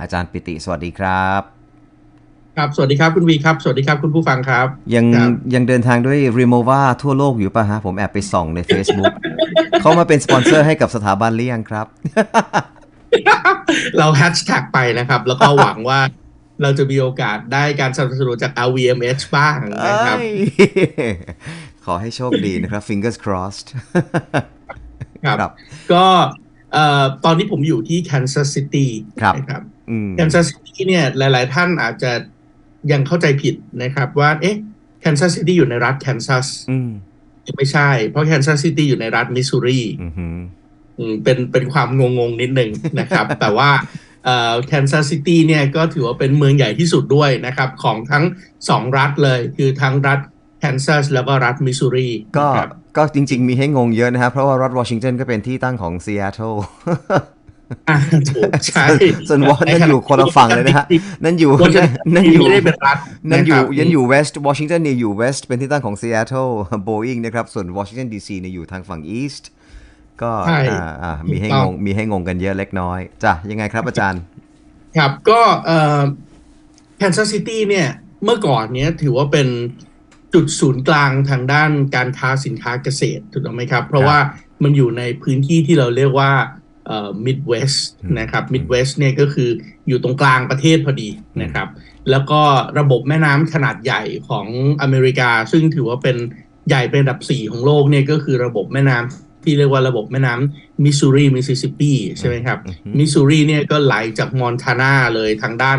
อาจารย์ปิติสวัสดีครับ ครับ สวัสดีครับคุณวีครับ สวัสดีครับคุณผู้ฟังครับ ยังครับยังเดินทางด้วย Remova ทั่วโลกอยู่ป่ะฮะ ผมแอบไปส่องใน Facebook เขามาเป็นสปอนเซอร์ให้กับสถาบันหรือยังครับ เราแฮชแท็กไปนะครับ แล้วก็หวังว่าเราจะมีโอกาสได้การสนับสนุนจาก LVMH บ้างนะครับเอ้ยขอให้โชคดีนะครับ fingers crossed ครับครับก็เอ่อตอนนี้ผมอยู่ที่ Kansas City ครับ นะครับอืม Kansas City เนี่ยหลาย ๆ ท่านอาจจะยังเข้าใจผิดนะครับ ว่าเอ๊ะ Kansas City อยู่ในรัฐ Kansas อืมไม่ใช่ เพราะ Kansas City อยู่ในรัฐมิสซูรีอืมฮึอืมเป็นเป็นความงงงๆนิดหนึ่งนะครับ แต่ว่าเอ่อแคนซัสซิตี้เนี่ยก็ถือว่าเป็นเมืองใหญ่ที่สุดด้วยนะครับ ของทั้งสองรัฐเลย คือทั้งรัฐแคนซัสแล้วก็รัฐมิสซูรีก็นะครับก็จริง ๆ มีให้งงเยอะนะครับ เพราะว่ารัฐวอชิงตันก็เป็นที่ตั้งของซีแอตเทิลอะ ถูกใช่ส่วนวอนั่นอยู่คนละฝั่งเลยนะฮะนั่นอยู่วอชิงตันั่นอยู่ไม่ได้เป็นรัฐนั่นอยู่ะครับยันอยู่เวสต์วอชิงตันเนี่ยอยู่เวสต์เป็นที่ตั้งของซีแอตเทิลโบอิงนะครับ ส่วนวอชิงตันดีซีเนี่ยอยู่ทางฝั่งอีสต์ก็ใช่อ่าอ่ามีให้ถูกงต้องงมีให้งงกันเยอะเล็กน้อยจ้ะยังไงครับอาจารย์ ครับก็เอ่อแคนซัสซิตี้เนี่ยเมื่อก่อนเนี้ยถือว่าเป็นจุดศูนย์กลางทางด้านการค้าสินค้าเกษตรถูกต้องไหมครับ เพราะว่ามันอยู่ในพื้นที่ที่เราเรียกว่า เอ่อ Midwest อืมนะครับ Midwest เนี่ยก็คืออยู่ตรงกลางประเทศพอดีนะครับ แล้วก็ระบบแม่น้ำขนาดใหญ่ของอเมริกา ซึ่งถือว่าเป็นใหญ่เป็นอันดับ 4 ของโลกเนี่ยก็คือระบบแม่น้ำที่เรียกว่าระบบแม่น้ำมิสซูรีมิสซิสซิปปีใช่ไหมครับอือฮึมิสซูรีเนี่ยก็ไหลจากมอนทานาเลยทางด้าน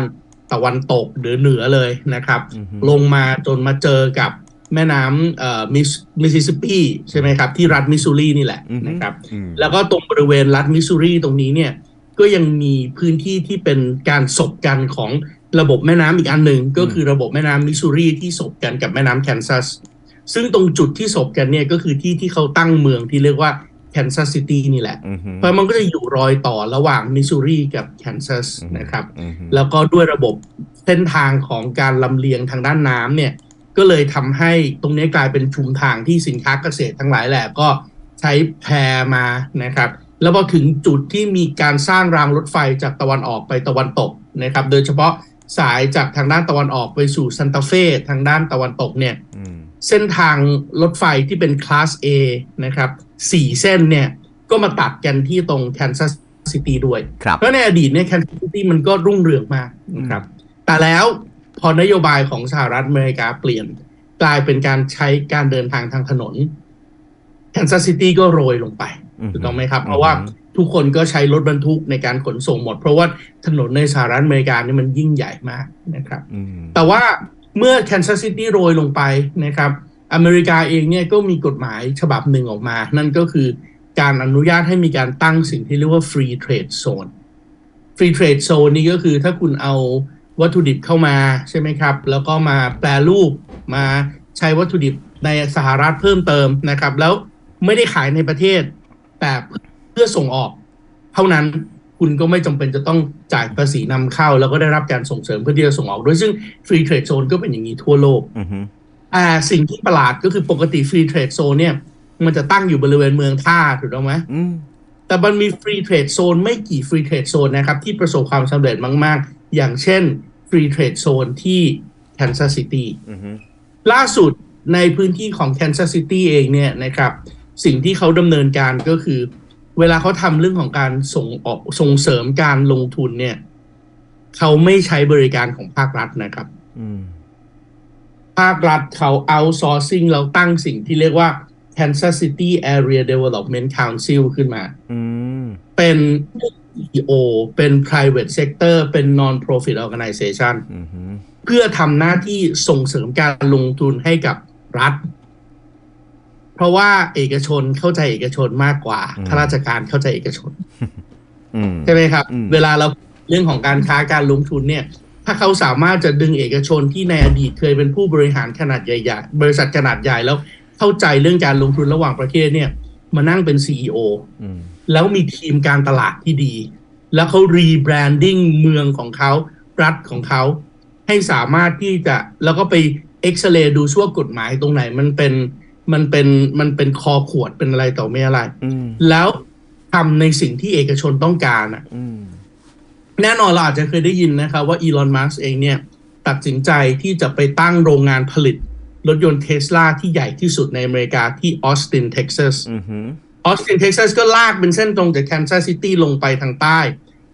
ตะวันตกหรือเหนือเลยนะครับอือฮึลงมาจนมาเจอกับ แม่น้ำเอ่อมิสมิสซิสซิปปีใช่ไหมครับ ที่รัฐมิสซูรีนี่แหละอือฮึนะครับอืมแล้วก็ตรงบริเวณรัฐมิสซูรีตรงนี้เนี่ยก็ยังมีพื้นที่ที่เป็นการสบกันของระบบแม่น้ำอีกอันหนึ่งก็คือระบบแม่น้ำมิสซูรีที่สบกันกับแม่น้ำแคนซัสซึ่งตรงจุดที่สบกันเนี่ยก็คือที่ที่เขาตั้งเมืองที่เรียกว่าแคนซัสซิตี้นี่แหละอือฮึเพราะมันก็จะอยู่รอยต่อระหว่างมิสซูรีกับแคนซัสนะครับอือฮึแล้วก็ด้วยระบบเส้นทางของการลำเลียงทางด้านน้ำเนี่ย ก็เลยทำให้ตรงนี้กลายเป็นชุมทางที่สินค้าเกษตรทั้งหลายแหละก็ใช้แพมานะครับ แล้วพอถึงจุดที่มีการสร้างรางรถไฟจากตะวันออกไปตะวันตกนะครับ โดยเฉพาะสายจากทางด้านตะวันออกไปสู่ซันตาเฟ่ทางด้านตะวันตกเนี่ยอืมเส้นทางรถไฟที่เป็นคลาส A นะครับสี่เส้นเนี่ยก็มาตัดกันที่ตรงแคนซัสซิตี้ด้วยครับเพราะในอดีตเนี่ยแคนซัสซิตี้มันก็รุ่งเรืองมากนะครับ แต่แล้ว พอนโยบายของสหรัฐอเมริกาเปลี่ยนกลายเป็นการใช้การเดินทางทางถนนแคนซัสซิตี้ก็โรยลงไปอือฮึถูกต้องไหมครับ เพราะว่าทุกคนก็ใช้รถบรรทุกในการขนส่งหมด เพราะว่าถนนในสหรัฐอเมริกานี่มันยิ่งใหญ่มากนะครับอืมแต่ว่าเมื่อแคนซัสซิตี้โรยลงไปนะครับ อเมริกาเองเนี่ยก็มีกฎหมายฉบับหนึ่งออกมา นั่นก็คือการอนุญาตให้มีการตั้งสิ่งที่เรียกว่า free trade zone free trade zone นี่ก็คือถ้าคุณเอา วัตถุดิบเข้ามาใช่ไหมครับ แล้วก็มาแปลรูปมาใช้วัตถุดิบในสหรัฐเพิ่มเติมนะครับ แล้วไม่ได้ขายในประเทศ แต่เพื่อส่งออก เท่านั้นคุณก็ไม่จำเป็นจะต้องจ่ายภาษีนำเข้า แล้วก็ได้รับการส่งเสริมเพื่อที่จะส่งออกด้วยซึ่ง free trade zone ก็เป็นอย่างนี้ทั่วโลกอือฮึอ่าสิ่งที่ประหลาดก็คือปกติ free trade zone เนี่ย มันจะตั้งอยู่บริเวณเมืองท่าถูกต้องไหมอืมแต่มันมี free trade zone ไม่กี่ free trade zone นะครับ ที่ประสบความสำเร็จมากๆ อย่างเช่น free trade zone ที่ Kansas City อือฮึล่าสุดในพื้นที่ของ Kansas City เองเนี่ยนะครับสิ่งที่เขาดำเนินการก็คือ เวลาเขาทำเรื่องของการส่งออกส่งเสริมการลงทุนเนี่ย เขาไม่ใช้บริการของภาครัฐนะครับอืมภาครัฐเขา outsourcing แล้วตั้งสิ่งที่เรียกว่า Kansas City Area Development Council ขึ้นมาอืมเป็น EO เป็น private sector เป็น non-profit organization อือฮึเพื่อทำหน้าที่ส่งเสริมการลงทุนให้กับรัฐ เพราะว่าเอกชนเข้าใจเอกชนมากกว่าข้าราชการเข้าใจเอกชนอืมใช่ไหมครับอืมเวลาเราเรื่องของการค้าการลงทุนเนี่ย ถ้าเขาสามารถจะดึงเอกชนที่ในอดีตเคยเป็นผู้บริหารขนาดใหญ่ๆบริษัทขนาดใหญ่แล้วเข้าใจเรื่องการลงทุนระหว่างประเทศเนี่ย มานั่งเป็น CEO อืม แล้วมีทีมการตลาดที่ดี แล้วเขารีแบรนดิ้งเมืองของเขารัฐของเขา ให้สามารถที่จะแล้วก็ไปเอ็กซเรย์ดูชั่วากฎหมายตรงไหน มันเป็นมันเป็นมันเป็นคอขวดเป็นอะไรต่อไม่อะไรอืมแล้วทำในสิ่งที่เอกชนต้องการอะอืมแน่นอนเราอาจจะเคยได้ยินนะครับว่าอีลอนมัสเองเนี่ย ตัดสินใจที่จะไปตั้งโรงงานผลิต รถยนต์เทสลาที่ใหญ่ที่สุดในอเมริกาที่ออสตินเท็กซัส อือหือออสตินเท็กซัสก็ลากเป็นเส้นตรงจากแคนซัสซิตี้ลงไปทางใต้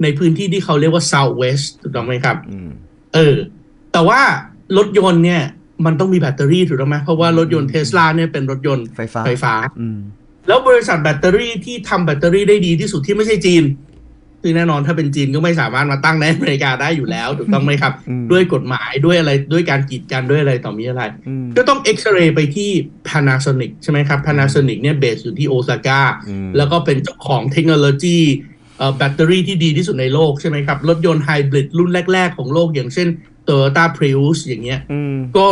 ในพื้นที่ที่เขาเรียกว่า South West ถูกต้องไหมครับอืมเออ แต่ว่ารถยนต์เนี่ย มันต้องมีแบตเตอรี่ถูกต้องไหมเพราะว่ารถยนต์เทสลาเนี่ยเป็นรถยนต์ไฟฟ้าไฟฟ้าอืมแล้วบริษัทแบตเตอรี่ที่ทำแบตเตอรี่ได้ดีที่สุดที่ไม่ใช่จีน ซึ่งแน่นอนถ้าเป็นจีนก็ไม่สามารถมาตั้งในอเมริกาได้อยู่แล้วถูกต้องไหมครับอืมด้วยกฎหมายด้วยอะไรด้วยการกีดกันด้วยอะไรต่อมีอะไรอืมก็ต้องเอ็กซเรย์ไปที่ Panasonic ใช่ไหมครับ Panasonic เนี่ยเบสอยู่ที่โอซาก้าอืมแล้วก็เป็นเจ้าของเทคโนโลยีเอ่อแบตเตอรี่ที่ดีที่สุดในโลกใช่ไหมครับ รถยนต์ไฮบริดรุ่นแรก ๆ ของโลกอย่างเช่น Toyota Prius อย่างเงี้ยอืมก็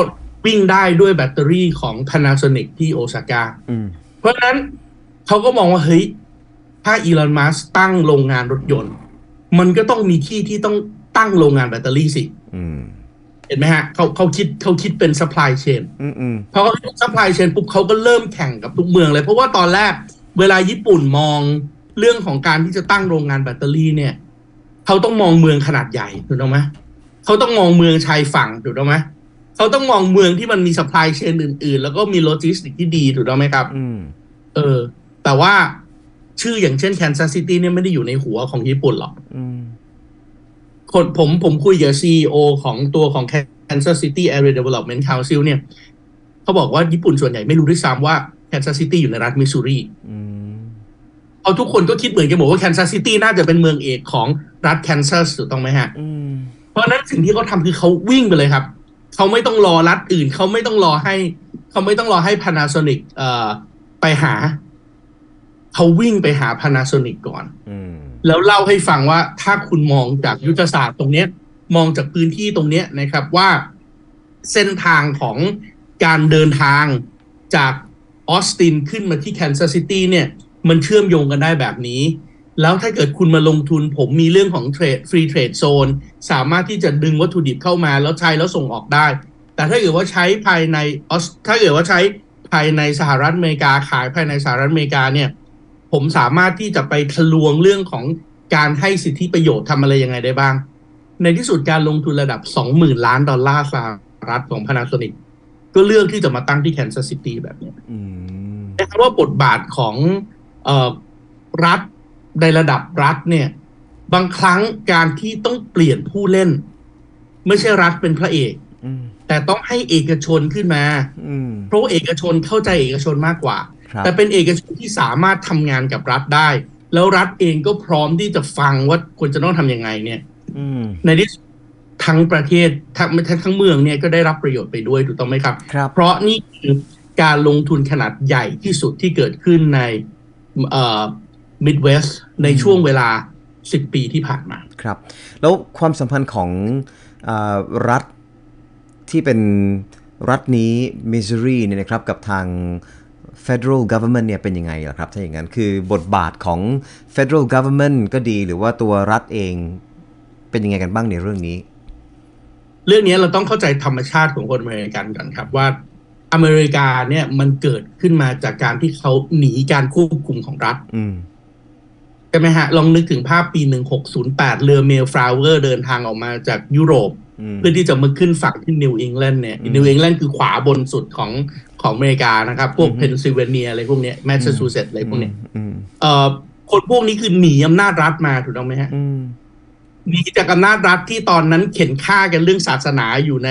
วิ่งได้ด้วยแบตเตอรี่ของ Panasonic ที่โอซาก้าอืมเพราะฉะนั้นเขาก็มองว่าเฮ้ย ถ้าอีลอนมัสตั้งโรงงานรถยนต์ มันก็ต้องมีที่ที่ต้องตั้งโรงงานแบตเตอรี่สิอืมเห็นไหมฮะเขาเขาคิดเขาคิดเป็น supply chain อืมอืมพอเขาคิด supply chain ปุ๊บเขาก็เริ่มแข่งกับทุกเมืองเลย เพราะว่าตอนแรกเวลาญี่ปุ่นมองเรื่องของการที่จะตั้งโรงงานแบตเตอรี่เนี่ยเขาต้องมองเมืองขนาดใหญ่ถูกต้องไหมเขาต้องมองเมืองชายฝั่งถูกต้องไหมเขาต้องมองเมืองที่มันมี supply chain อื่น ๆ แล้วก็มีโลจิสติกที่ดีถูกต้องไหมครับอืมเออ แต่ว่า ชื่ออย่างเช่นแคนซัสซิตี้เนี่ยไม่ได้อยู่ในหัวของญี่ปุ่นหรอกอืมคนผมผมคุยกับซีอของตัวของ Kansas City Area Development Council เนี่ยเขาบอกว่าญี่ปุ่นส่วนใหญ่ไม่รู้ด้วยซ้ำว่า Kansas City อยู่ในรัฐมิสซูรีอืมเพราะทุกคนก็คิดเหมือนกันบอกว่า Kansas City น่าจะเป็นเมืองเอกของรัฐ Kansas ถูกต้องไหมฮะอืมเพราะฉะนั้นสิ่งที่เขาทำคือเขาวิ่งไปเลยครับ เขาไม่ต้องรอรัฐอื่น เขาไม่ต้องรอให้ เขาไม่ต้องรอให้ Panasonic เอ่อไปหา เขาวิ่งไปหา Panasonic ก่อนอืมแล้วเล่าให้ฟังว่าถ้าคุณมองจากยุทธศาสตร์ตรงเนี้ย มองจากพื้นที่ตรงเนี้ยนะครับว่าเส้นทางของการเดินทางจากออสตินขึ้นมาที่แคนซัสซิตี้เนี่ย มันเชื่อมโยงกันได้แบบนี้ แล้วถ้าเกิดคุณมาลงทุนผมมีเรื่องของเทรดฟรีเทรดโซนสามารถที่จะดึงวัตถุดิบเข้ามาแล้วใช้แล้วส่งออกได้ แต่ถ้าเกิดว่าใช้ภายในออสถ้าเกิดว่าใช้ภายในสหรัฐอเมริกาขายภายในสหรัฐอเมริกาเนี่ย ผมสามารถที่จะไปทะลวงเรื่องของการให้สิทธิประโยชน์ทำอะไรยังไงได้บ้าง ในที่สุดการลงทุนระดับ20,000ล้านดอลลาร์สหรัฐของ Panasonic ก็เลือกที่จะมาตั้งที่แคนซัสซิตี้แบบเนี้ยอืมนะครับว่าบทบาทของเออรัฐในระดับรัฐเนี่ย บางครั้งการที่ต้องเปลี่ยนผู้เล่น ไม่ใช่รัฐเป็นพระเอกอืมแต่ต้องให้เอกชนขึ้นมาอืมเพราะว่าเอกชนเข้าใจเอกชนมากกว่าครับ แต่เป็นเอกชนที่สามารถทำงานกับรัฐได้ แล้วรัฐเองก็พร้อมที่จะฟังว่าควรจะต้องทำยังไงเนี่ยอืมในที่สุดทั้งประเทศทั้งทั้งทั้งเมืองเนี่ยก็ได้รับประโยชน์ไปด้วยถูกต้องไหมครับครับเพราะนี่คือการลงทุนขนาดใหญ่ที่สุดที่เกิดขึ้นในเอ่อมิดเวสในช่วงเวลา 10 ปีที่ผ่านมาครับ แล้วความสัมพันธ์ของอารัฐที่เป็นรัฐนี้มิสซูรีเนี่ยนะครับกับทาง federal government เนี่ยเป็นยังไงล่ะครับ ถ้าอย่างนั้นคือบทบาทของ federal government ก็ดีหรือว่าตัวรัฐเองเป็นยังไงกันบ้างในเรื่องนี้ เรื่องนี้เราต้องเข้าใจธรรมชาติของคนอเมริกันก่อนครับว่าอเมริกาเนี่ยมันเกิดขึ้นมาจากการที่เขาหนีการควบคุมของรัฐอืมใช่ไหมฮะ ลองนึกถึงภาพปี1608เรือเมลฟลาวเวอร์เดินทางออกมาจากยุโรปอืม เพื่อที่จะมาขึ้นฝั่งที่นิวอิงแลนด์เนี่ยอืมนิวอิงแลนด์คือขวาบนสุดของของอเมริกานะครับ พวกอืมเพนซิลเวเนียอะไรพวกเนี้ยแมสซาชูเซตส์อะไรพวกเนี้ยอืมเอ่อคนพวกนี้คือหนีอำนาจรัฐมาถูกต้องไหมฮะอืมหนีจากอำนาจรัฐที่ตอนนั้นเข็นฆ่ากันเรื่องศาสนาอยู่ใน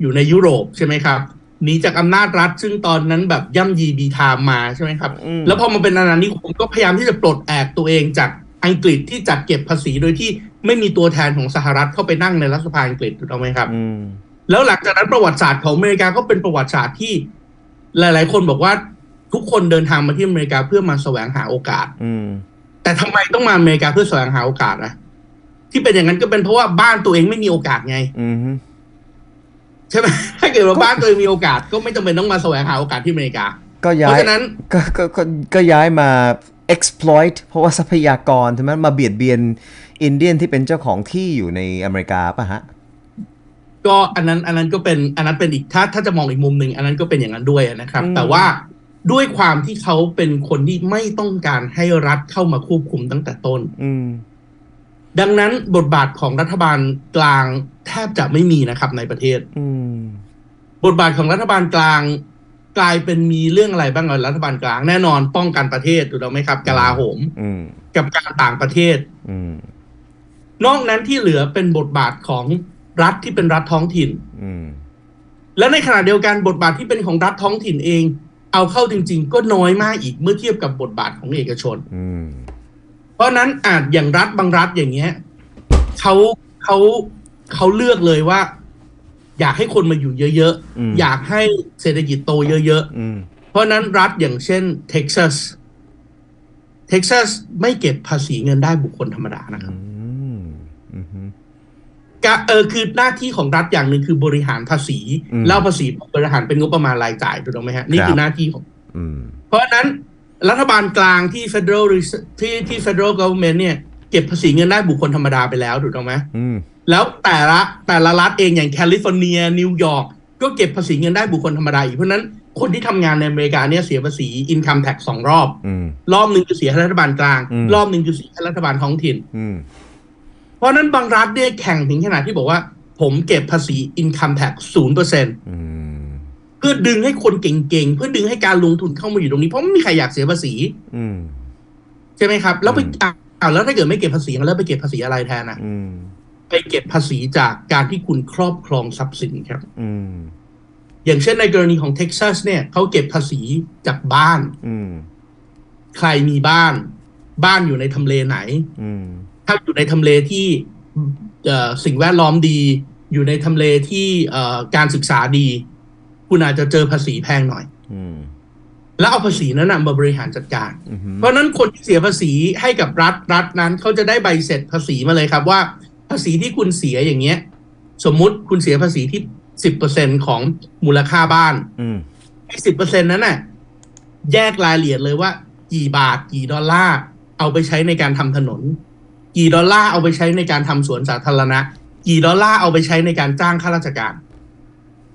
อยู่ในยุโรปใช่ไหมครับหนีจากอำนาจรัฐ ซึ่งตอนนั้นแบบย่ำยีบีทามมาใช่ไหมครับอืมแล้วพอมาเป็นอาณานิคมก็พยายามที่จะปลดแอกตัวเองจาก อังกฤษที่จัดเก็บภาษีโดยที่ไม่มีตัวแทนของสหรัฐเข้าไปนั่งในรัฐสภาอังกฤษถูกต้องไหมครับอืมแล้วหลังจากนั้นประวัติศาสตร์ของอเมริกาก็เป็นประวัติศาสตร์ที่ หลาย ๆ คนบอกว่าทุกคนเดินทางมาที่อเมริกาเพื่อมาแสวงหาโอกาส อืมแต่ทำไมต้องมาอเมริกาเพื่อแสวงหาโอกาสอะที่เป็นอย่างนั้นก็เป็นเพราะว่าบ้านตัวเองไม่มีโอกาสไงอืมใช่ไหมถ้าเกิดว่าบ้านตัวเองมีโอกาส ก็ไม่จำเป็นต้องมาแสวงหาโอกาสที่อเมริกา ก็เพย้าราะยฉะนั้นก็ก็ก็ก็ย้ายมา exploit เพราะว่าทรัพยากรใช่ไหมมาเบียดเบียนอินเดียนที่เป็นเจ้าของที่อยู่ในอเมริกาป่ะฮะก็อันนั้นอันนั้นก็เป็นอันนั้นเป็นอีกถ้าถ้าจะมองอีกมุมหนึ่งอันนั้นก็เป็นอย่างนั้นด้วยนะครับอืมแต่ว่าด้วยความที่เขาเป็นคนที่ไม่ต้องการให้รัฐเข้ามาควบคุมตั้งแต่ต้นอืมดังนั้นบทบาทของรัฐบาลกลางแทบจะไม่มีนะครับในประเทศอืมบทบาทของรัฐบาลกลาง กลายเป็นมีเรื่องอะไรบ้างอะรัฐบาลกลางแน่นอนป้องกันประเทศถูกต้องไหมครับกลาโหมอืมกับการต่างประเทศอืมนอกนั้นที่เหลือเป็นบทบาทของรัฐที่เป็นรัฐท้องถิ่นอืมและในขณะเดียวกันบทบาทที่เป็นของรัฐท้องถิ่นเอง เอาเข้าจริง ๆ ก็น้อยมากอีกเมื่อเทียบกับบทบาทของเอกชนอืมเพราะฉะนั้นอาจอย่างรัฐบางรัฐอย่างเงี้ยเขาเขาเขาเลือกเลยว่า อยากให้คนมาอยู่เยอะอืมๆอยากให้เศรษฐกิจโตเยอะอืมๆเพราะฉะนั้นรัฐอย่างเช่นเท็กซัสเท็กซัสไม่เก็บภาษีเงินได้บุคคลธรรมดานะครับอืมอืมกะเออคือหน้าที่ของรัฐอย่างหนึ่งคือบริหารภาษีอืมแล้วภาษีบริหารเป็นงบประมาณรายจ่ายถูกต้องไหมฮะ นี่ครับคือหน้าที่ของอืมเพราะฉะนั้นรัฐบาลกลางที่ federal Reserve- ที่ที่ federal government เนี่ย เก็บภาษีเงินได้บุคคลธรรมดาไปแล้วถูกต้องไหมอืม แล้วแต่ละแต่ละรัฐเองอย่างแคลิฟอร์เนียนิวยอร์กก็เก็บภาษีเงินได้บุคคลธรรมดาอีกเพราะฉะนั้นคนที่ทำงานในอเมริกาเนี่ยเสียภาษี income tax สองรอบอืมรอบหนึ่งคือเสียให้รัฐบาลกลางอืมรอบหนึ่งคือเสียให้รัฐบาลท้องถิ่นอืมเพราะฉะนั้นบางรัฐเนี่ยแข่งถึงขนาดที่บอกว่า ผมเก็บภาษี income tax ศูนย์เปอร์เซ็นอืมเพื่อดึงให้คนเก่งๆ เพื่อดึงให้การลงทุนเข้ามาอยู่ตรงนี้ เพราะไม่มีใครอยากเสียภาษีอืมใช่ไหมครับ แล้วไปอืมอ้าวแล้วถ้าเกิดไม่เก็บภาษีแล้วไปเก็บภาษีอะไรแทนอะอืม ไปเก็บภาษีจากการที่คุณครอบครองทรัพย์สินครับอืมอย่างเช่นในกรณีของเท็กซัสเนี่ยเขาเก็บภาษีจากบ้านอืมใครมีบ้าน บ้านอยู่ในทำเลไหนอืมถ้าอยู่ในทำเลที่เอ่อสิ่งแวดล้อมดี อยู่ในทำเลที่เอ่อการศึกษาดี คุณอาจจะเจอภาษีแพงหน่อยอืมแล้วเอาภาษีนั้นนะมาบริหารจัดการอืมเพราะฉะนั้นคนที่เสียภาษีให้กับรัฐรัฐนั้นเขาจะได้ใบเสร็จภาษีมาเลยครับว่า ภาษีที่คุณเสียอย่างเงี้ย สมมุติคุณเสียภาษีที่สิบเปอร์เซ็นของมูลค่าบ้านอืมสิบเปอร์เซ็นนั้นน่ะ แยกรายละเอียดเลยว่า กี่บาทกี่ดอลลาร์เอาไปใช้ในการทำถนน กี่ดอลลาร์เอาไปใช้ในการทำสวนสาธารณะ กี่ดอลลาร์เอาไปใช้ในการจ้างข้าราชการ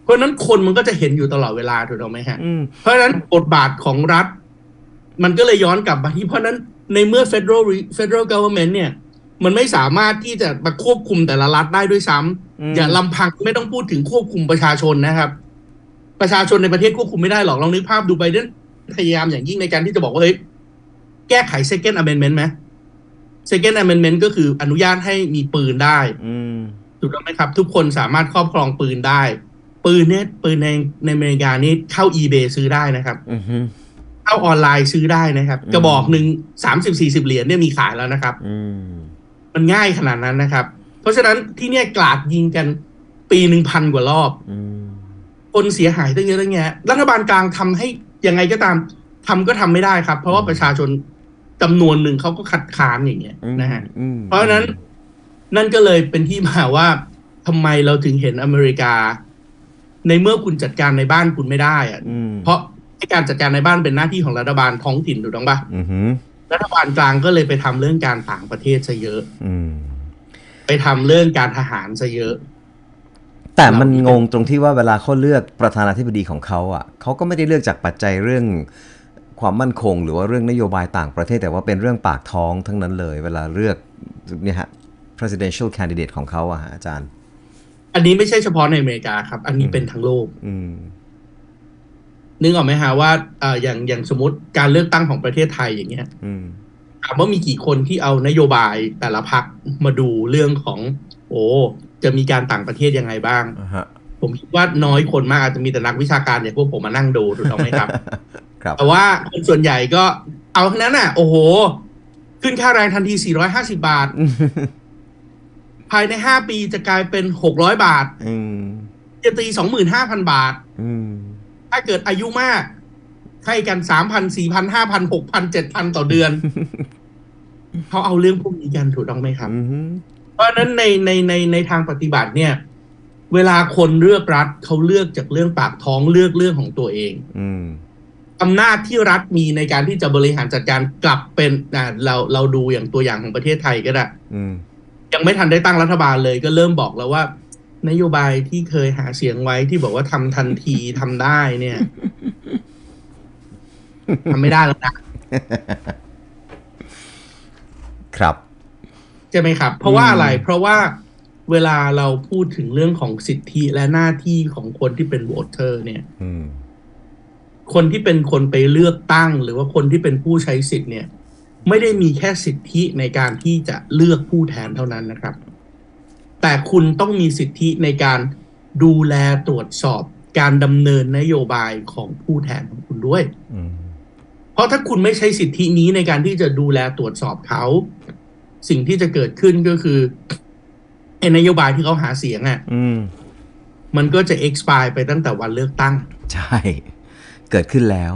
เพราะฉะนั้นคนมันก็จะเห็นอยู่ตลอดเวลาถูกต้องไหมฮะอืมเพราะฉะนั้นบทบาทของรัฐ มันก็เลยย้อนกลับมาที่เพราะฉะนั้นในเมื่อ federal federal government เนี่ย มันไม่สามารถที่จะมาควบคุมแต่ละรัฐได้ด้วยซ้ำอืมอย่าลำพังไม่ต้องพูดถึงควบคุมประชาชนนะครับ ประชาชนในประเทศควบคุมไม่ได้หรอกลองนึกภาพดูไบเดนพยายามอย่างยิ่งในการที่จะบอกว่าเฮ้ยแก้ไข second amendment ไหม second amendment ก็คืออนุญาตให้มีปืนได้อืมถูกต้องไหมครับ ทุกคนสามารถครอบครองปืนได้ ปืนเนี่ยปืนในในอเมริกานี่เข้า eBay ซื้อได้นะครับอืมเข้าออนไลน์ซื้อได้นะครับอืมกระบอกหนึ่งสามสิบสี่สิบเหรียญเนี่ยมีขายแล้วนะครับอื มมันง่ายขนาดนั้นนะครับ เพราะฉะนั้นที่เนี่ยกราดยิงกันปีหนึ่งพันกว่ารอบอืมคนเสียหายตั้งเยอะตั้งแยะรัฐบาลกลางทำให้ยังไงก็ตามทำก็ทำไม่ได้ครับ เพราะว่าประชาชนจำนวนหนึ่งเขาก็คัดค้านอย่างเงี้ยนะฮะอืมเพราะฉะนั้นนั่นก็เลยเป็นที่มาว่าทำไมเราถึงเห็นอเมริกา ในเมื่อคุณจัดการในบ้านคุณไม่ได้อะอืมเพราะให้การจัดการในบ้านเป็นหน้าที่ของรัฐบาลท้องถิ่นถูกต้องปะอืม รัฐบาลกลางก็เลยไปทำเรื่องการต่างประเทศซะเยอะ อืม ไปทำเรื่องการทหารซะเยอะ แต่มันงงตรงที่ว่าเวลาเขาเลือกประธานาธิบดีของเขาอะเขาก็ไม่ได้เลือกจากปัจจัยเรื่องความมั่นคง หรือว่าเรื่องนโยบายต่างประเทศ แต่ว่าเป็นเรื่องปากท้องทั้งนั้นเลย เวลาเลือกเนี่ยฮะ presidential candidate ของเขาอะฮะอาจารย์ อันนี้ไม่ใช่เฉพาะในอเมริกาครับ อันนี้เป็นทั้งโลก อืม นึกออกไหมฮะว่าเอ่ออย่างอย่างสมมติการเลือกตั้งของประเทศไทยอย่างเงี้ยอืมถามว่ามีกี่คนที่เอานโยบายแต่ละพักมาดูเรื่องของ โอ้จะมีการต่างประเทศยังไงบ้างอ่าฮะผมคิดว่าน้อยคนมากอาจจะมีแต่นักวิชาการอย่างพวกผมมานั่งดูถูกต้องไหมครับ ครับ แต่ว่าคนส่วนใหญ่ก็เอาทั้งนั้นอะ โอ้โห ขึ้นค่าแรงทันที 450 บาท ภายใน 5 ปีจะกลายเป็น 600 บาทอืมจะตี 25,000 บาทอืม ถ้าเกิดอายุมากให้กัน3,000 4,000 5,000 6,000 7,000ต่อเดือน เขาเอาเรื่องพวกนี้กันถูกต้องไหมครับอืมเพราะฉะนั้นในในในในทางปฏิบัติเนี่ย เวลาคนเลือกรัฐเขาเลือกจากเรื่องปากท้องเลือกเรื่องของตัวเองอืมอำนาจที่รัฐมีในการที่จะบริหารจัดการกลับเป็นอ่าเราเราดูอย่างตัวอย่างของประเทศไทยก็ได้อืมยังไม่ทันได้ตั้งรัฐบาลเลยก็เริ่มบอกแล้วว่า นโยบายที่เคยหาเสียงไว้ที่บอกว่าทำทันทีทำได้เนี่ยทำไม่ได้แล้วนะครับใช่ไหมครับ เพราะว่าอืมอะไร เพราะว่าเวลาเราพูดถึงเรื่องของสิทธิและหน้าที่ของคนที่เป็นโหวตเตอร์ เนี่ยอืมคนที่เป็นคนไปเลือกตั้ง หรือว่าคนที่เป็นผู้ใช้สิทธิ์เนี่ย ไม่ได้มีแค่สิทธิในการที่จะเลือกผู้แทนเท่านั้นนะครับ แต่คุณต้องมีสิทธิในการดูแลตรวจสอบการดำเนินนโยบายของผู้แทนของคุณด้วยอืมเพราะถ้าคุณไม่ใช้สิทธินี้ในการที่จะดูแลตรวจสอบเขา สิ่งที่จะเกิดขึ้นก็คือไอ้นโยบายที่เขาหาเสียงอะ่ะอืมมันก็จะ expire ไปตั้งแต่วันเลือกตั้ง ใช่ เกิดขึ้นแล้ว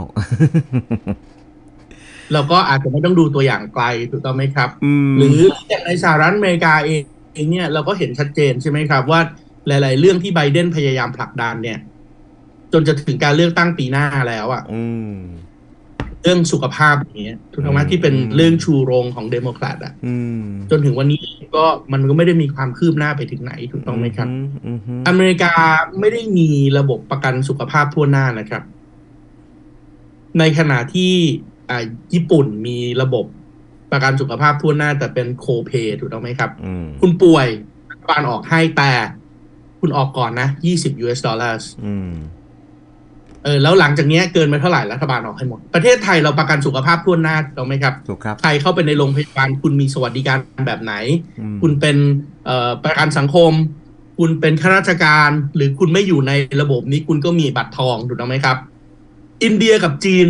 เราก็อาจจะไม่ต้องดูตัวอย่างไกลถูกต้องไหมครับอืมหรืออย่างในสหรัฐอเมริกาเอง เองเนี่ยเราก็เห็นชัดเจนใช่ไหมครับว่าหลาย ๆ เรื่องที่ไบเดนพยายามผลักดันเนี่ย จนจะถึงการเลือกตั้งปีหน้าแล้วอะอืมเรื่องสุขภาพอย่างเงี้ยถูกต้องไหมอืมที่เป็นเรื่องชูโรงของเดโมแครตอะอืมจนถึงวันนี้ก็มันก็ไม่ได้มีความคืบหน้าไปถึงไหนถูกต้องไหมครับอืมอืมอเมริกาไม่ได้มีระบบประกันสุขภาพทั่วหน้านะครับ ในขณะที่อ่าญี่ปุ่นมีระบบ ประกันสุขภาพทั่วหน้าแต่เป็นโคเ y ถูกต้องไหมครับอืมคุณป่วยรัฐบาลออกให้แต่คุณออกก่อนนะ20 US dollars อืมเออแล้วหลังจากเนี้ยเกินไปเท่าไหร่รัฐบาลออกให้หมด ประเทศไทยเราประกันสุขภาพทั่วหน้าถูกต้องไหมครับถูกครับใครเข้าไปในโรงพยาบาลคุณมีสวัสดิการแบบไหนอืมคุณเป็นเอ่อประกันสังคม คุณเป็นข้าราชการ หรือคุณไม่อยู่ในระบบนี้คุณก็มีบัตรทองถูกต้องไหมครับ อินเดียกับจีน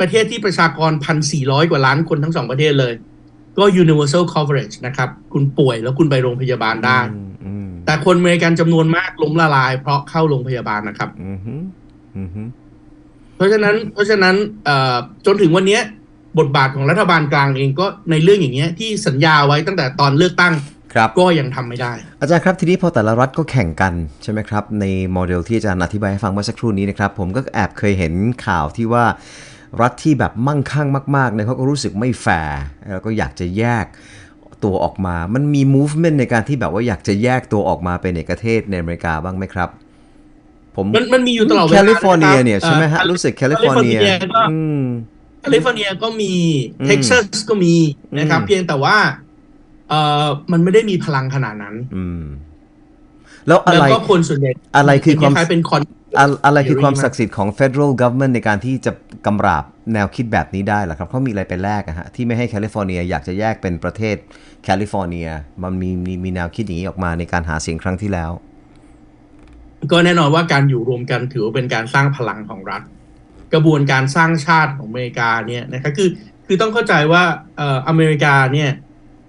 ประเทศที่ประชากรพันสี่ร้อยกว่าล้านคนทั้งสองประเทศเลย ก็ universal coverage นะครับ คุณป่วยแล้วคุณไปโรงพยาบาลได้อืมอืมแต่คนอเมริกันจำนวนมากล้มละลาย เพราะเข้าโรงพยาบาลนะครับอืมฮึอืมฮึเพราะฉะนั้น เพราะฉะนั้นเอ่อจนถึงวันเนี้ยบทบาทของรัฐบาลกลางเองก็ในเรื่องอย่างเงี้ยที่สัญญาไว้ตั้งแต่ตอนเลือกตั้งครับก็ยังทำไม่ได้ อาจารย์ครับทีนี้พอแต่ละรัฐก็แข่งกันใช่ไหมครับ ในโมเดลที่อาจารย์อธิบายให้ฟังเมื่อสักครู่นี้นะครับ ผมก็แอบเคยเห็นข่าวที่ว่า รัฐที่แบบมั่งคั่งมากๆเนี่ยเขาก็รู้สึกไม่แฟร์แล้วก็อยากจะแยกตัวออกมา มันมี movement ในการที่แบบว่าอยากจะแยกตัวออกมาเป็นเอกเทศในอเมริกาบ้างไหมครับ ผมมันมันมีอยู่ตลอดเวลาแคลิฟอร์เนียะคบเนี่ยใช่ไหมฮะเอ่อรู้สึกแคลิฟอร์เนียแคลิฟอร์เนียก็อืมแคลิฟอร์เนียก็มีอืมเท็กซัสก็มีนะครับอืมเพียงแต่ว่าเอ่อมันไม่ได้มีพลังขนาดนั้น อืม แล้วอะแล้วไรก็คนส่วนใหญ่อะไรคือความคล้ายๆเป็นคอนอะอะไรคือความ theory ศักดิ์สิทธิ์ของ federal government ในการที่จะกำราบแนวคิดแบบนี้ได้ล่ะครับเขามีอะไรไปแลกอะฮะที่ไม่ให้แคลิฟอร์เนียอยากจะแยกเป็นประเทศแคลิฟอร์เนีย มันมีมีมีแนวคิดอย่างนี้ออกมาในการหาเสียงครั้งที่แล้ว ก็แน่นอนว่าการอยู่รวมกันถือว่าเป็นการสร้างพลังของรัฐ กระบวนการสร้างชาติของอเมริกาเนี่ยนะครับคือคือต้องเข้าใจว่าเอ่ออเมริกาเนี่ย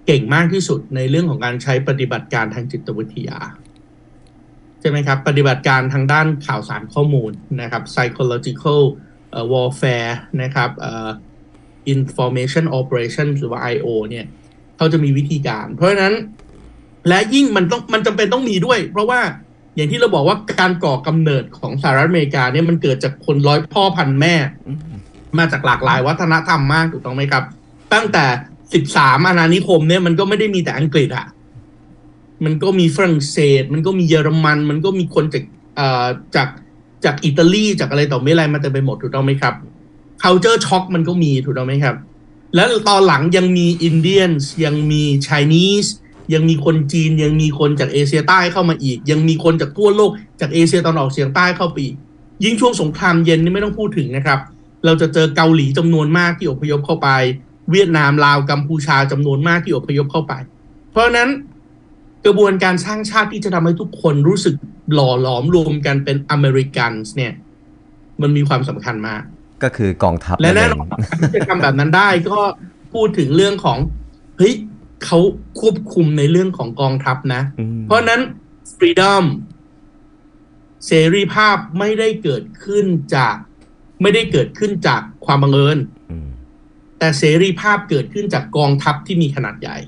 เก่งมากที่สุดในเรื่องของการใช้ปฏิบัติการทางจิตวิทยา ใช่ไหมครับ ปฏิบัติการทางด้านข่าวสารข้อมูลนะครับ psychological warfare นะครับ information operation หรือว่า IO เนี่ยเขาจะมีวิธีการ เพราะฉะนั้นและยิ่งมันต้องมันจำเป็นต้องมีด้วย เพราะว่าอย่างที่เราบอกว่าการก่อกำเนิดของสหรัฐอเมริกาเนี่ยมันเกิดจากคนร้อยพ่อพันแม่ มาจากหลากหลายวัฒนธรรมมากถูกต้องไหมครับ ตั้งแต่13อาณานิคมเนี่ยมันก็ไม่ได้มีแต่อังกฤษอะ มันก็มีฝรั่งเศส มันก็มีเยอรมัน มันก็มีคนจากอ่อจากจากอิตาลีจากอะไรต่อไม่อะไรมาเต็มไปหมดถูกต้องไหมครับ culture shock มันก็มีถูกต้องไหมครับ แล้วตอนหลังยังมีอินเดียนยังมี Chinese ยังมีคนจีนยังมีคนจากเอเชียใต้เข้ามาอีก ยังมีคนจากทั่วโลกจากเอเชียตะวันออกเฉียงใต้เข้าไปอีกยิ่งช่วงสงครามเย็นนี่ไม่ต้องพูดถึงนะครับ เราจะเจอเกาหลีจำนวนมากที่อพยพเข้าไป เวียดนามลาวกัมพูชาจำนวนมากที่อพยพเข้าไป เพราะฉะนั้น กระบวนการสร้างชาติที่จะทำให้ทุกคนรู้สึกหล่อหลอมรวมกันเป็นอเมริกันส์เนี่ย มันมีความสำคัญมาก ก็คือกองทัพและแน่นเอองนการที่จะทำแบบนั้นได้ก็พูดถึงเรื่องของเฮ้ยเขาควบคุมในเรื่องของกองทัพนะอืมเพราะฉะนั้น freedom เสรีภาพไม่ได้เกิดขึ้นจาก ไม่ได้เกิดขึ้นจากความบังเอิญอืมแต่เสรีภาพเกิดขึ้นจากกองทัพที่มีขนาดใหญ่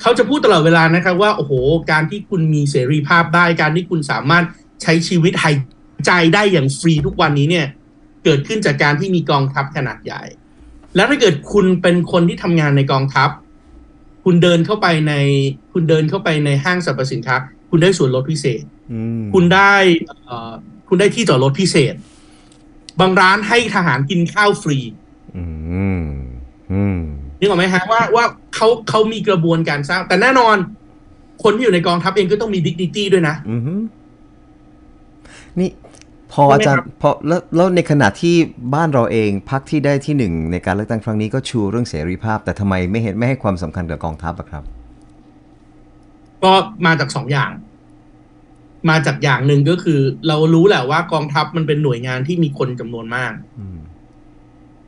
เขาจะพูดตลอดเวลานะครับว่า โอ้โห การที่คุณมีเสรีภาพได้ การที่คุณสามารถใช้ชีวิตหายใจได้อย่างฟรีทุกวันนี้เนี่ย เกิดขึ้นจากการที่มีกองทัพขนาดใหญ่ แล้วถ้าเกิดคุณเป็นคนที่ทำงานในกองทัพ คุณเดินเข้าไปใน คุณเดินเข้าไปในห้างสรรพสินค้า คุณได้ส่วนลดพิเศษอืมคุณได้เอ่อคุณได้ที่จอดรถพิเศษ บางร้านให้ทหารกินข้าวฟรี อืม อืม นึกออกไหมฮะว่าว่าเขาเขามีกระบวนการสร้าง แต่แน่นอน คนที่อยู่ในกองทัพเองก็ต้องมีดิกนิตี้ด้วยนะอือฮึนี่พอใช่ไหมอาจารครัย์บพอแล้วแล้วในขณะที่บ้านเราเองพักที่ได้ที่หนึ่งในการเลือกตั้งครั้งนี้ก็ชูเรื่องเสรีภาพ แต่ทำไมไม่เห็นไม่ให้ความสำคัญกับกองทัพอะครับ ก็มาจากสองอย่าง มาจากอย่างหนึ่งก็คือ เรารู้แหละว่ากองทัพมันเป็นหน่วยงานที่มีคนจำนวนมากอืม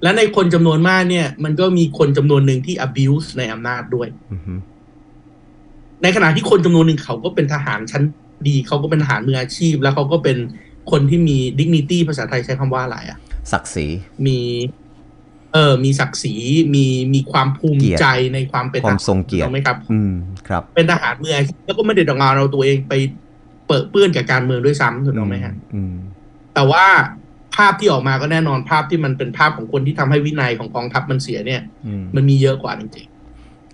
และในคนจำนวนมากเนี่ย มันก็มีคนจำนวนหนึ่งที่ abuse ในอำนาจด้วยอือฮึในขณะที่คนจำนวนหนึ่งเขาก็เป็นทหารชั้นดีเขาก็เป็นทหารมืออาชีพ แล้วเขาก็เป็นคนที่มี dignity ภาษาไทยใช้คำว่าอะไรอะศักดิ์ศรีมี เออ มีศักดิ์ศรีมีมีความภูมิเกียรติใจในความเป็นความทรงเกียรติถูไหมครับ อืมครับ เป็นทหารมืออาชีพแล้วก็ไม่ได้ต้องการเอาตัวเองไปเปิดเปื้อนกับการเมืองด้วยซ้ำถูกต้องไหมฮะอืมแต่ว่า ภาพที่ออกมาก็แน่นอนภาพที่มันเป็นภาพของคนที่ทำให้วินัยของกองทัพมันเสียเนี่ยอืมมันมีเยอะกว่าจริง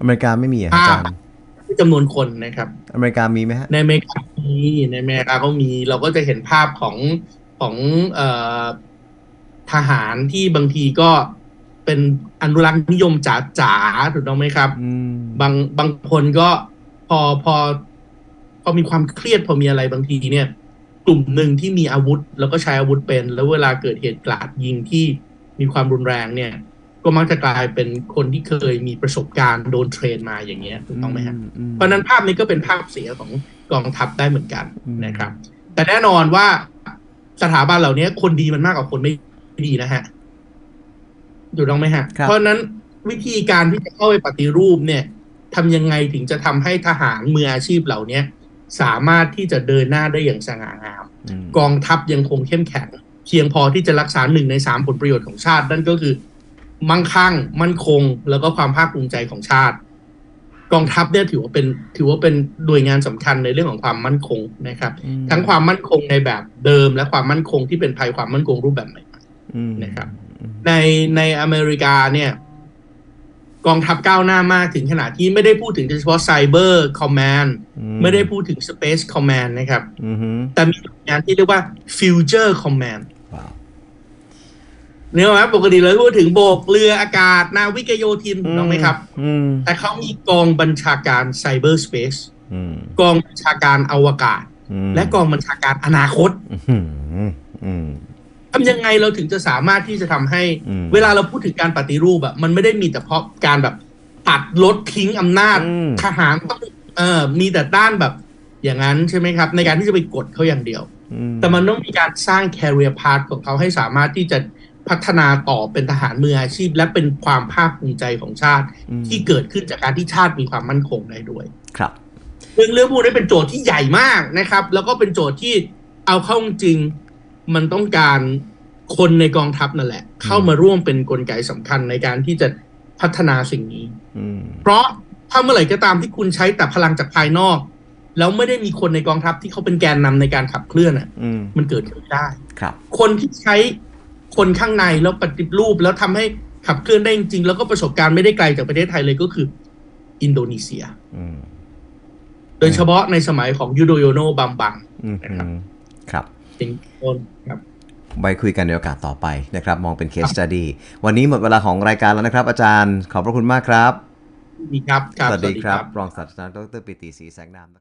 อเมริกาไม่มีอะภาอาพจารย์ๆที่จำนวนคนนะครับ อเมริกามีไหมฮะในอเมริกามีในอเมริกาก็มีเราก็จะเห็นภาพของของเอ่อทหารที่บางทีก็เป็นอนุรักษ์นิยมจ๋าๆถูกต้องไหมครับอืมบางบางคนก็พอพอพอมีความเครียดพอมีอะไรบางทีเนี่ยก ลุ่มหนึ่งที่มีอาวุธ แล้วก็ใช้อาวุธเป็น แล้วเวลาเกิดเหตุกราดยิงที่มีความรุนแรงเนี่ย ก็มักจะกลายเป็นคนที่เคยมีประสบการณ์โดนเทรนมาอย่างเงี้ยถูกต้องไหมฮะมเพราะฉะนั้นภาพนี้ก็เป็นภาพเสียของกองทัพได้เหมือนกันอืมนะครับ แต่แน่นอนว่าสถาบันเหล่านี้คนดีมันมากกว่าคนไม่ดีนะฮะถูกต้องไหมฮะครับเพราะฉะนั้นวิธีการที่จะเข้าไปปฏิรูปเนี่ยทำยังไงถึงจะทำให้ทหารมืออาชีพเหล่านี้ สามารถที่จะเดินหน้าได้อย่างสง่างามอืมกองทัพยังคงเข้มแข็ง เพียงพอที่จะรักษาหนึ่งในสามผลประโยชน์ของชาติ นั่นก็คือ มั่งคั่ง มั่นคง แล้วก็ความภาคภูมิใจของชาติ กองทัพเนี่ยถือว่าเป็นถือว่าเป็นหน่วยงานสำคัญในเรื่องของความมั่นคงนะครับอืมทั้งความมั่นคงในแบบเดิม และความมั่นคงที่เป็นภัยความมั่นคงรูปแบบใหม่อืมนะครับ ในในอเมริกาเนี่ย กองทัพก้าวหน้ามากถึงขนาดที่ไม่ได้พูดถึงเฉพาะไซเบอร์คอมมานด์อืไม่ได้พูดถึง Space Command นะครับอือฮึแต่มีหน่วยงานที่เรียกว่า Future Command ว้าวเนี่ยไหมปกติเราพูดถึงโบกเรืออากาศ นาวิกโยธินถูกต้องไหมครับอืมแต่เขามีกองบัญชาการไซเบอร์สเปซอืมกองบัญชาการอวกาศอืมและกองบัญชาการอนาคตอืมอืม ทำยังไงเราถึงจะสามารถที่จะทำให้อืมเวลาเราพูดถึงการปฏิรูปอะมันไม่ได้มีแต่เพราะการแบบตัดลดทิ้งอำนาจอืมทหารต้องเออมีแต่ด้านแบบอย่างนั้นใช่ไหมครับ ในการที่จะไปกดเขาอย่างเดียวอืมแต่มันต้องมีการสร้าง career path ของเขาให้สามารถที่จะพัฒนาต่อเป็นทหารมืออาชีพ และเป็นความภาคภูมิใจของชาติอืมที่เกิดขึ้นจากการที่ชาติมีความมั่นคงได้ด้วย ครับเรื่องเรื่องพวกนี้เป็นโจทย์ที่ใหญ่มากนะครับ แล้วก็เป็นโจทย์ที่เอาเข้าจริง มันต้องการคนในกองทัพนั่นแหละ เข้ามาร่วมเป็นนกลไกสำคัญในการที่จะพัฒนาสิ่งนี้อืมเพราะถ้าเมื่อไหร่ก็ตามที่คุณใช้แต่พลังจากภายนอก แล้วไม่ได้มีคนในกองทัพที่เขาเป็นแกนนำในการขับเคลื่อนอะอืมมันเกิดขึ้นได้ครับ คนที่ใช้คนข้างในแล้วปฏิรูปแล้วทำให้ขับเคลื่อนได้จริงๆแล้วก็ประสบการณ์ไม่ได้ไกลจากประเทศไทยเลยก็คือ อินโดนีเซียอืมโดยเฉพาะในสมัยของยูโดโยโนบัมบังอืมนะครับครับ เป็นต้นครับไว้คุยกันในโอกาสต่อไปนะครับ มองเป็น case study วันนี้หมดเวลาของรายการแล้วนะครับ อาจารย์ขอบพระคุณมากครับมีครับครับ สวัสดีครับ รองศาสตราจารย์ดรปิติศรีแสงนาม